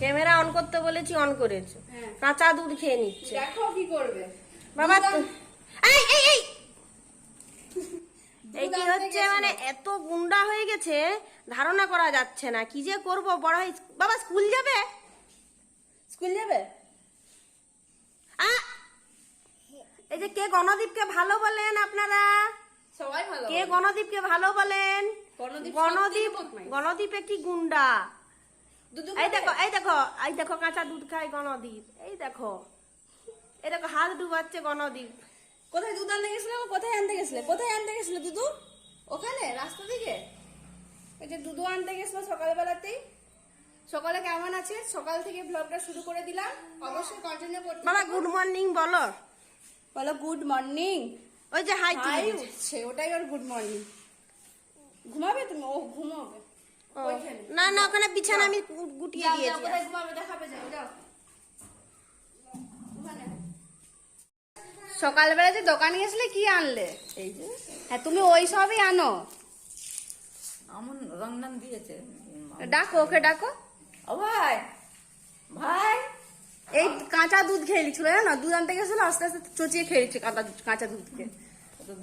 Camera on করতে বলেছি on করেছে। হ্যাঁ। কাঁচা দুধ খেয়ে নিচ্ছে। দেখো কি করবে। বাবা এই এই এই! এই কি হচ্ছে মানে এত গুন্ডা হয়ে গেছে ধারণা করা যাচ্ছে না। কি যে করব বড় হয়ে বাবা স্কুল যাবে? স্কুল যাবে? আ! এই যে কে গণদীপকে ভালো বলেন আপনারা? সবাই ভালো কে গণদীপকে ভালো বলেন? গণদীপ গণদীপ একটি গুন্ডা? এই দেখো এই দেখো এই দেখো কাঁচা দুধ খায় গণদীপ। এই দেখো এই দেখো হাত ডুবাচ্ছে গণদীপ। কোথায় দুধ আনতে গেছিলে? কোথায় আনতে গেছিলে? কোথায় আনতে গেছিলে দুধু ওখানে রাস্তা দিকে? এই যে দুধু আনতে গেছিল সকালবেলাতেই। সকালে কেমন আছে? সকাল থেকে ব্লগটা শুরু করে দিলাম। অবশ্যই কন্টিনিউ করতে বাবা গুড মর্নিং বলো। বলো গুড মর্নিং ওই যে হাই হাই উঠছে ওটাই ওর গুড মর্নিং ঘুমাবে তুমি? ও ঘুমাবে। না না ওখানে বিছানা আমি গুটিয়ে দিয়েছি। সকালবেলা যে দোকানে গেছিলে কি আনলে? এই যে। হ্যাঁ তুমি ওই সবই আনো। আমন দিয়েছে। ডাকো ওকে ডাকো। ও ভাই ভাই। এই কাঁচা দুধ খেয়ে নিচ্ছিল জানো? দুধ আনতে গেছিল আস্তে আস্তে চচিয়ে খেয়ে নিচ্ছে কাঁচা দুধ কাঁচা দুধকে।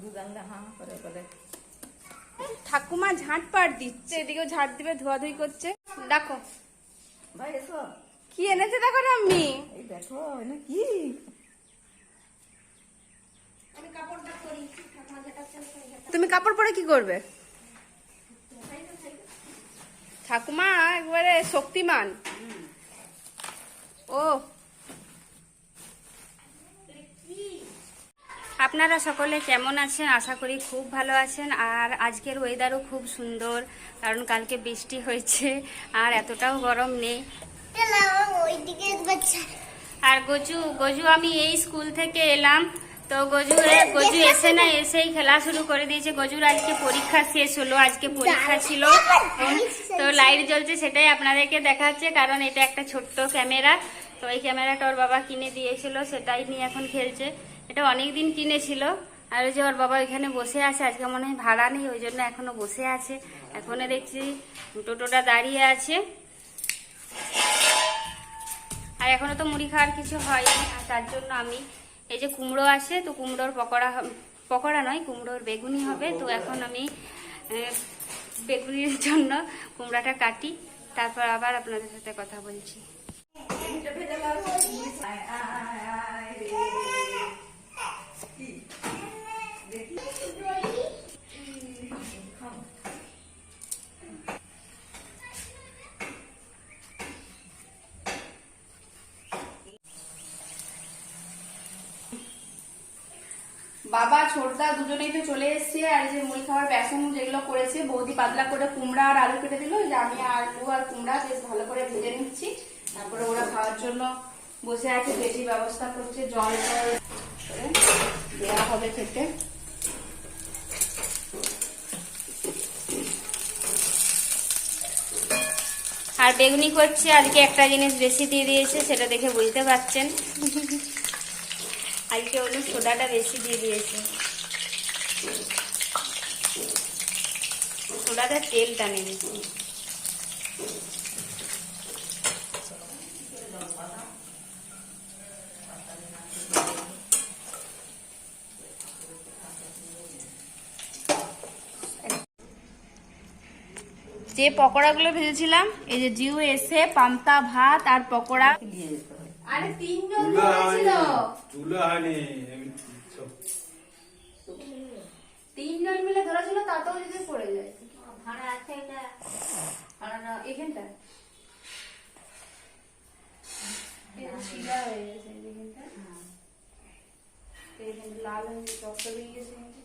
দুধ আনলে হাঁ করে বলে ঠাকুমা ঝাঁট পাট দিচ্ছে এদিকেও ঝাঁট দিবে ধোয়াধুয়ি করছে। দেখো। ভাই এসো। কি এনেছে দেখো না আমি দেখো না কি? তুমি কাপড় পরে কি করবে? ঠাকুমা একবারে শক্তিমান। ও আপনারা সকলে কেমন আছেন? আশা করি খুব ভালো আছেন। আর আজকের ওয়েদারও খুব সুন্দর, কারণ কালকে বৃষ্টি হয়েছে, আর এতটাও গরম নেই। আর গজু গজু, আমি এই স্কুল থেকে এলাম। তো গজু গজু এসে না এসেই খেলা শুরু করে দিয়েছে। গজুর আজকে পরীক্ষা শেষ হলো, আজকে পরীক্ষা ছিল। তো লাইট জ্বলছে সেটাই আপনাদেরকে দেখাচ্ছে, কারণ এটা একটা ছোট্ট ক্যামেরা। তো এই ক্যামেরাটা ওর বাবা কিনে দিয়েছিল, সেটাই নিয়ে এখন খেলছে। এটা অনেক দিন কিনেছিল। আর ওই যে ওর বাবা এখানে বসে আছে, আজকে মনে হয় ভাড়া নেই, ওই জন্য এখনও বসে আছে। এখনও দেখছি টোটোটা দাঁড়িয়ে আছে। আর এখনও তো মুড়ি খাওয়ার কিছু হয়নি, আর তার জন্য আমি, এই যে কুমড়ো আছে, তো কুমড়োর পকোড়া পকোড়া নয়, কুমড়োর বেগুনি হবে। তো এখন আমি বেগুনির জন্য কুমড়াটা কাটি, তারপর আবার আপনাদের সাথে কথা বলছি। বাবা, ছোটদা দুজনেই তো চলে এসেছে আর যে মুড়ি খাওয়ার বেসন যেগুলো করেছে, বৌদি পাতলা করে কুমড়া আর আলু কেটে দিল। যে আমি আলু আর কুমড়া বেশ ভালো করে ভেজে নিচ্ছি। তারপরে ওরা খাওয়ার জন্য বসে আছে বেশি ব্যবস্থা করছে, জল দেওয়া হবে খেতে। আর বেগুনি করছে, আজকে একটা জিনিস বেশি দিয়ে দিয়েছে, সেটা দেখে বুঝতে পারছেন। আজকে ওগুলো সোডাটা বেশি দিয়ে দিয়েছে। সোডাটা তেল টানে বেশি যে পকোড়াগুলো ভেজেছিলাম এই যে জিউ এসে পান্তা ভাত আর পকোড়া। আরে তিনজন ধরেছিল হয়নি তুলা হয়নি এমনি সব তিনজন মিলে ধরেছিল তাতেও যদি পড়ে যায় ভাড়া আছে এটা ভাড়া না এখানটা এটা শিলা হয়ে গেছে এই যেখানটা এখানে লাল হয়ে গেছে রক্ত বেরিয়ে গেছে এখানটা।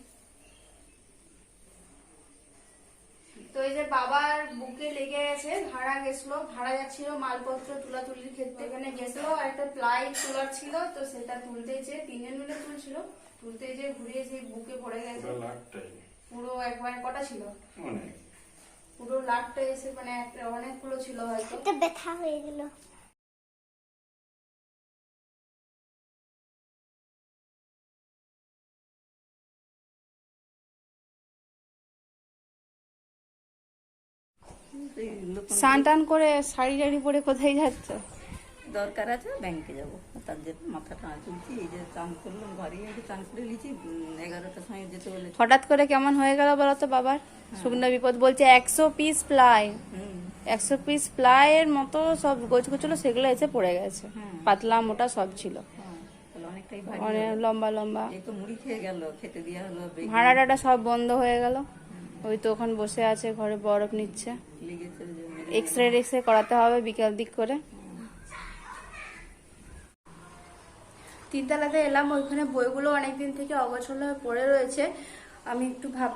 তো এই যে বাবার বুকে লেগে গেছে ভাড়া গেছিল ভাড়া যাচ্ছিল মালপত্র তুলা তুলির ক্ষেত্রে এখানে গেছিল আর একটা প্লাই তোলার ছিল তো সেটা তুলতে যে তিনজন মিলে তুলছিল তুলতে যে ঘুরিয়ে সেই বুকে পড়ে গেছে। পুরো একবার কটা ছিল? পুরো লাটটা এসে মানে একটা অনেকগুলো ছিল হয়তো। ব্যথা হয়ে গেল। স্নান টান করে শাড়ি টাড়ি পরে কোথায় যাচ্ছ? দরকার আছে ব্যাংকে যাব। তার জন্য মাথা টানা তুলছি এই যে চান করলাম ঘরে একটু চান করে নিয়েছি এগারোটার সময় যেতে বলে হঠাৎ করে কেমন হয়ে গেল বলো তো বাবার? শুকনো বিপদ বলছে একশো পিস প্লাই একশো পিস প্লাইয়ের মতো সব গোছ গোছলো সেগুলো এসে পড়ে গেছে। হুম। পাতলা মোটা সব ছিল। হ্যাঁ অনেক লম্বা লম্বা। মুড়ি খেয়ে গেল খেতে দেওয়া হলো ভাড়া টাড়া সব বন্ধ হয়ে গেল। ওই তো ওখানে বসে আছে ঘরে বরফ নিচ্ছে। এক্স রে রে করাতে হবে বিকেল দিক করে। তিনতলাতে এলাম, ওইখানে বইগুলো অনেকদিন থেকে অগোছল হয়ে পড়ে রয়েছে। আমি একটু ভাব,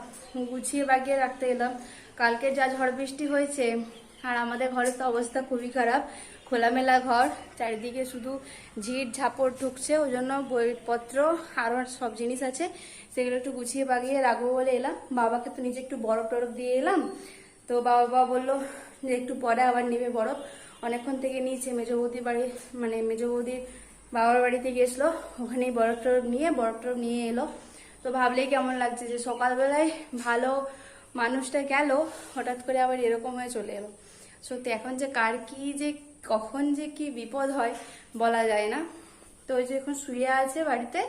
গুছিয়ে বাগিয়ে রাখতে এলাম। কালকে যা ঝড় বৃষ্টি হয়েছে, আর আমাদের ঘরের তো অবস্থা খুবই খারাপ। খোলামেলা ঘর, চারিদিকে শুধু ঝিট ঝাপড় ঢুকছে ওই জন্য বইপত্র আরও সব জিনিস আছে, সেগুলো একটু গুছিয়ে বাগিয়ে রাখব বলে এলাম। বাবাকে তো নিজে একটু বরফ টরফ দিয়ে এলাম। তো বাবা বাবা বলল যে একটু পরে আবার নেবে বরফ অনেকক্ষণ থেকে নিয়েছে মেজ বৌদির বাড়ি মানে মেজ বৌদির বাবার বাড়িতে গেছিল। ওখানেই বরফ টরফ নিয়ে বরফ টরফ নিয়ে এলো। তো ভাবলেই কেমন লাগছে যে সকালবেলায় ভালো মানুষটা গেল, হঠাৎ করে আবার এরকম হয়ে চলে এলো। সত্যি এখন যে কার কি যে, কখন যে কি বিপদ হয় বলা যায় না। তো ওই যে এখন শুয়ে আছে বাড়িতে,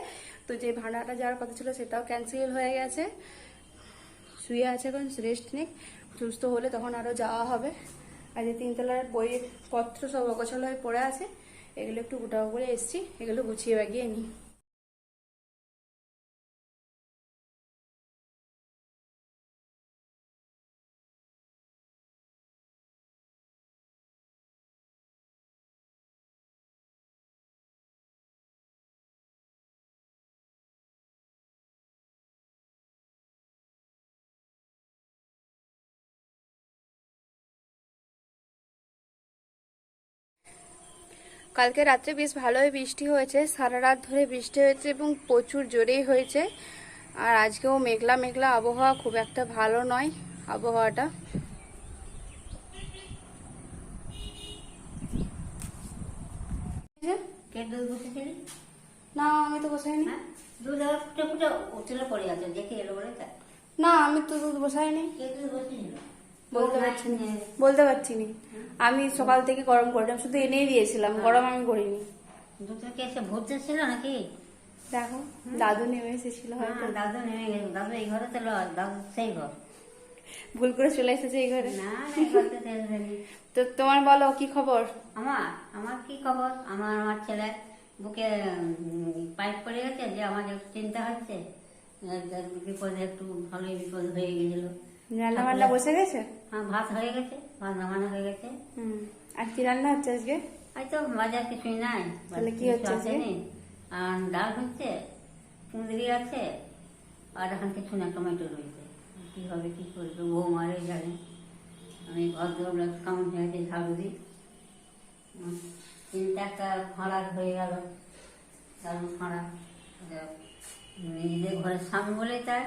তো যে ভাড়াটা যাওয়ার কথা ছিল সেটাও ক্যান্সেল হয়ে গেছে। শুয়ে আছে এখন রেস্ট নেই সুস্থ হলে তখন আরও যাওয়া হবে। আর যে তিনতলার বইয়ের পত্র সব অগছল হয়ে পড়ে আছে, এগুলো একটু গোটা করে এসছি, এগুলো গুছিয়ে বাগিয়ে নিই। কালকে রাত্রে বেশ ভালোই বৃষ্টি হয়েছে। সারা রাত ধরে বৃষ্টি হয়েছে এবং প্রচুর জোরেই হয়েছে। আর আজকেও মেঘলা মেঘলা আবহাওয়া খুব একটা ভালো নয় আবহাওয়াটা। বসেছিলি না আমি তো বসাইনি হ্যাঁ? দুধ আবার ফুটে ফুটে উঠলে পড়ে আছে দেখে এলো বলে না আমি তো দুধ বসাইনি দুধ বলতে পারছি না। বলতে পারছি না। আমি সকাল থেকে গরম করলাম শুধু এনেই দিয়েছিলাম গরম আমি করিনি। দুধটা এসে ভরতে ছিল নাকি? দেখো দাদু নেমে এসেছিল হয়তো। হ্যাঁ, দাদু নেমে গেছে। দাদু এই ঘরে তো দাদু সেই ঘর। ভুল করে চলে এসেছে এই ঘরে। না তো তোমার বলো কি খবর? আমার? আমার কি খবর? আমার আমার ছেলে বুকে পাইপ পড়ে গেছে যে আমার চিন্তা হচ্ছে। বিপদে একটু ভালোই বিপদ হয়ে গেছিল। রান্না বান্না বসে গেছে? হ্যাঁ ভাত হয়ে গেছে ভাত নামানো হয়ে গেছে। হুম আর কি রান্না হচ্ছে আজকে? এই তো বাজার কিছুই নাই তাহলে কি হচ্ছে আজকে? আর ডাল হচ্ছে কুঁদরি আছে আর এখন কিছু না টমেটো রয়েছে। কি হবে কি করবে? বউ মারে জানে আমি ঘর দৌড় কেমন হয়েছে ঝাড়ু দিই। তিনটা একটা ফাঁড়া হয়ে গেল দারুণ ফাঁড়া। নিজেদের ঘরের সামনে বলে তার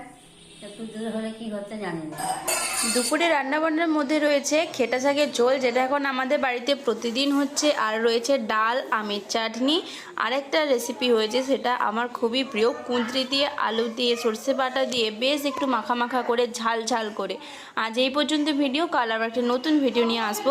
দুপুরে রান্নাবান্নার মধ্যে রয়েছে খেটা শাকের ঝোল, যেটা এখন আমাদের বাড়িতে প্রতিদিন হচ্ছে, আর রয়েছে ডাল, আমের চাটনি। আরেকটা রেসিপি হয়েছে, সেটা আমার খুবই প্রিয়, কুঁদরি দিয়ে আলু দিয়ে সর্ষে বাটা দিয়ে বেশ একটু মাখা মাখা করে ঝাল ঝাল করে। আজ এই পর্যন্ত ভিডিও, কাল আবার একটা নতুন ভিডিও নিয়ে আসব।